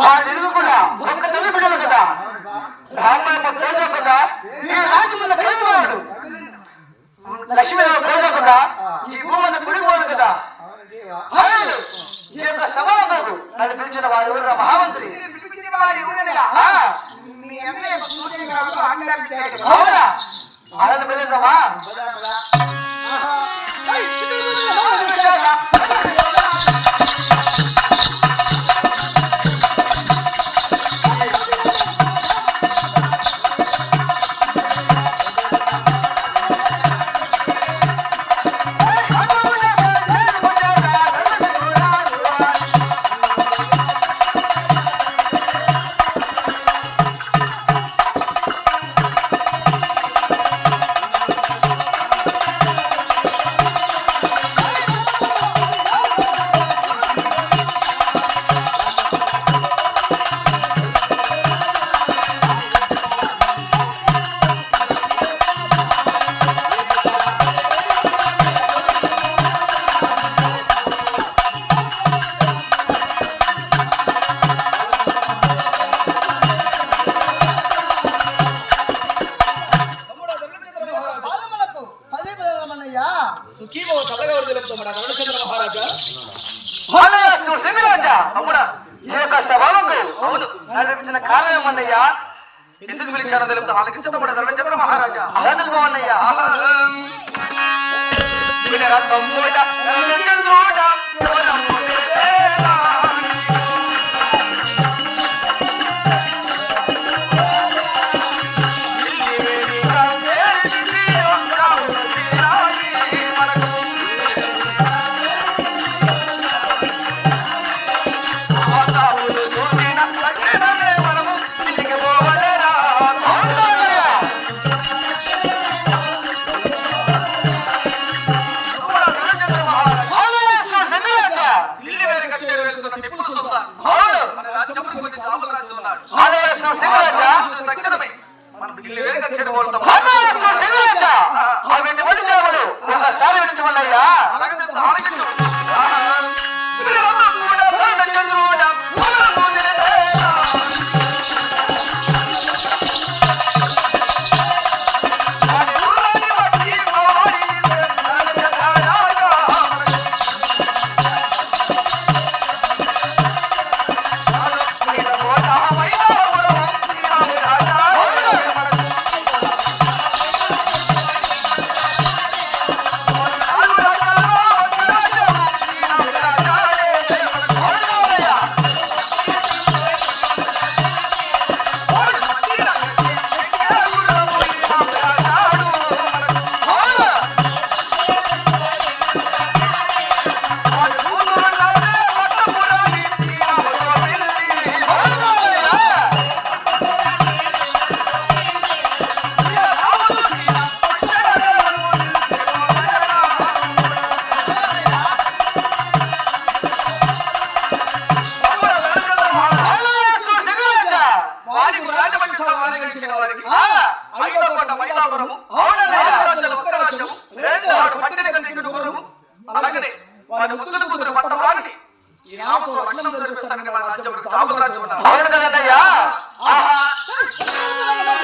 వాళ్ళిరుగు కూడా ఒక్క తల్లి బిడ్డలు కదా. అవును రామాయణ పోజకుండా ఈ రాజ్యముల కైవాడు లక్ష్మీదేవి పోజకుండా ఈ భూమిని కుడిపోడు కదా. అవును అవును ఈ యొక్క సభలో నన్ను పిలిచిన వాడు ఎవరు? మహామంత్రి. వారు ఎవరైనా పదమన్నయ్యా సుఖీమో చల్లగా తెలుపుతామడా రణచంద్ర మహారాజా. శివరాజా అమ్ముడా ఈ యొక్క సభలకు అవును కారణం ఎందుకు తెలుపుతా రణచంద్ర మహారాజా. అన్నయ్యా తమ్ముడా? రణచంద్రుడా వారికి వారికి ఐదో కోట గురువు అలాగనే వారి ముద్దుల కూతురు పట్టవారికి ఈ నామతో లగ్నం జరిపిస్తానని మన రాజ్యం చాలు రాజ్యం ఉన్నారు. అవును కదయ్యా ఎప్పుడు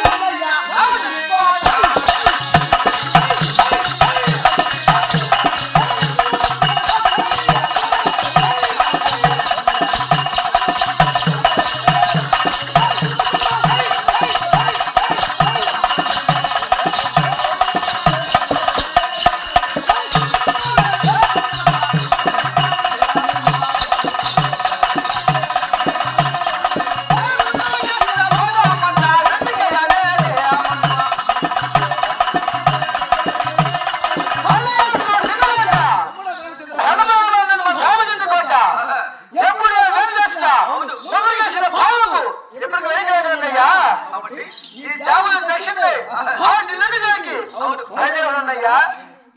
ఈ దేవుడు దర్శింపే ఆ నిలది జాకి బయలుదేరునయ్యా.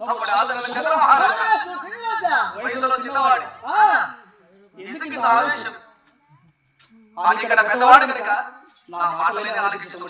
అప్పుడు ఆదరణ చంద్ర మహారాజా. వయసులో చిన్నవాడు. ఎందుకు ఇంత ఆవేశం? ఇక్కడ పెద్దవాడు కనుక నా మాటలనే ఆలోచించడం